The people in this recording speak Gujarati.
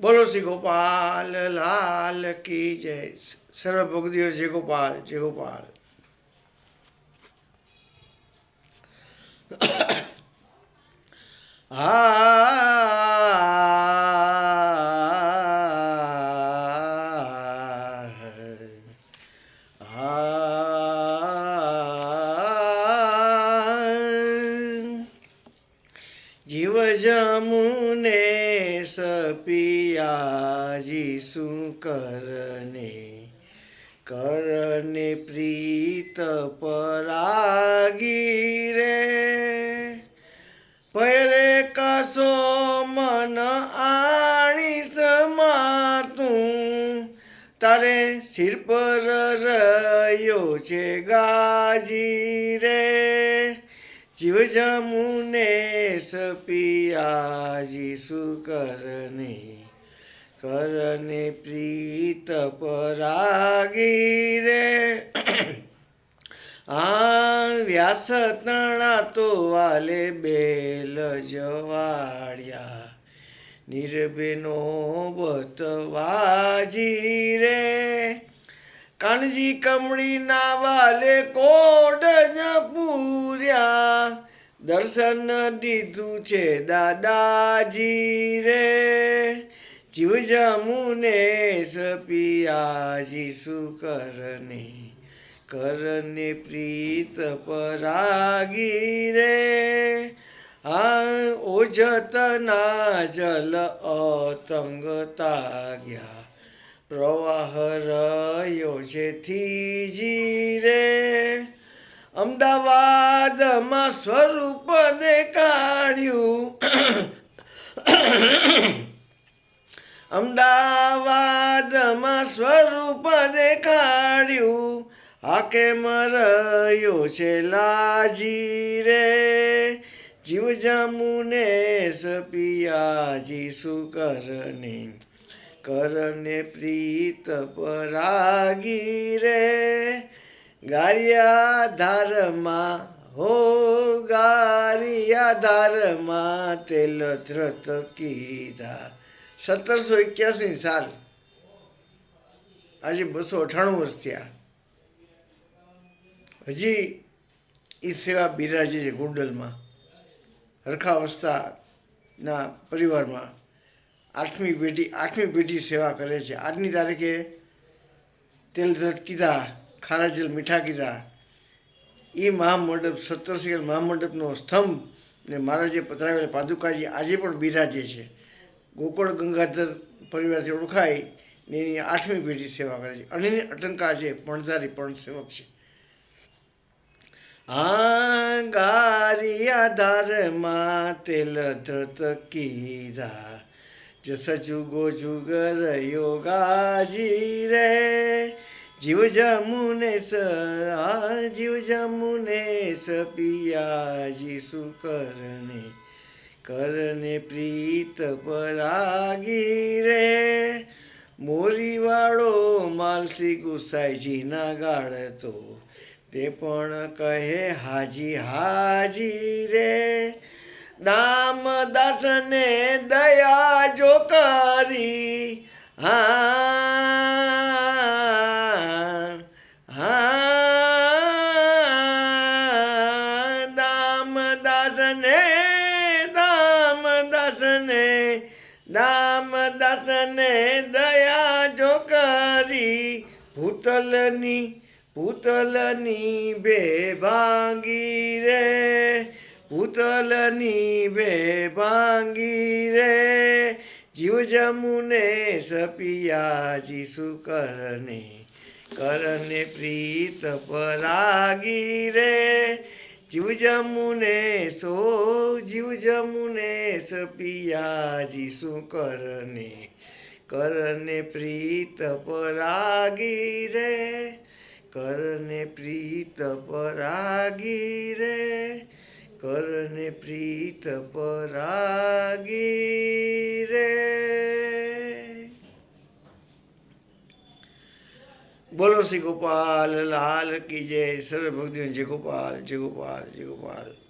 બોલો શ્રી ગોપાલ લાલ કી જય. સર્વ ભક્તિઓ જય ગોપાલ જય ગોપાલ. હા જીવ જમુને સપિયાજી શું કરને? કરને પ્રીત પરાગી રે પરે કસો મન આણીસ માતું તારે શિર પર રહ્યો છે ગાજી રે જીવ જમુને સપિયાજી સુકરને કરને? પ્રીત પરાગી રે. આ વ્યાસ તણા તો વાલે બેલ જવાડ્યા. નિર્બેનો બતવાજી રે. કાનજી કમળી ના વાલે કોડ જ પૂર્યા. દર્શન દીધું છે દાદાજી રે. જીવ જમુને સપિયાજી સુકરને કરને પ્રીત પરાગી રે. આ ઓજતના જલ અતંગ તાગ્યા. પ્રવાહ રહ્યો છે થીજી અમદાવાદમાં સ્વરૂપ દેખાડ્યું. અમદાવાદમાં સ્વરૂપ દેખાડ્યું. હાકે મરયો છે લાજી રે જીવ જામુને સપિયાજી સુકરને કરને પ્રીત પરાગી રે ગારિયા ધારમાં હો ગારિયા ધારમાં તેલ ધ્રત કીધા. સત્તરસો એક્યાસી સાલ. આજે બસો અઠાણું વર્ષ થયા. હજી એ સેવા બિરાજે છે ગુંડલમાં હરખાવસ્થાના પરિવારમાં. આઠમી પેઢી આઠમી પેઢી સેવા કરે છે. આજની તારીખે તેલ ધત કીધા, ખારા જેલ મીઠા કીધા. એ મહામંડપ સત્તરસિંહ મહામંડપનો સ્તંભ ને મહારાજે પધરાવેલા પાદુકાજી આજે પણ બિરાજે છે. ગોકળ ગંગાધર પરિવારથી ઓળખાય ને એની આઠમી પેઢી સેવા કરે છે. અને અટંકા છે, પણધારી પણ સેવક છે. આ ગારિયા તેલ ધરત કીધા. જસ જુગો જુગર યોગાજી રે. જીવ જમુને સ જીવ જમુને સ, પિયાજી સુકરને કરને? પ્રીત પરાગી રે. મોરીવાળો માલસી ગુસાઈજીના ગાળતો તે પણ કહે, હાજી હાજી રે. દામદાસને દયા જો કરી. હા હા દામદાસને દામદાસને દામદાસને દયા જો કરી. ભૂતલની ભૂતલની બે ભાગી રે. ભૂતલની બે ભાંગી રે. જીવ જમુને સપિયાજી સુકરને કરને પ્રીત પરાગી રે. જીવ જમુને સો, જીવ જમુને સપિયાજી સુકરને કરને પ્રીત પરાગી રે, કરને પ્રીત પરાગી રે. કરને પ્રીત પરાગી રે. બોલો શ્રી ગોપાલ, લાલ કી જય. સર્વ ભક્તિઓ જય ગોપાલ જય ગોપાલ જય ગોપાલ.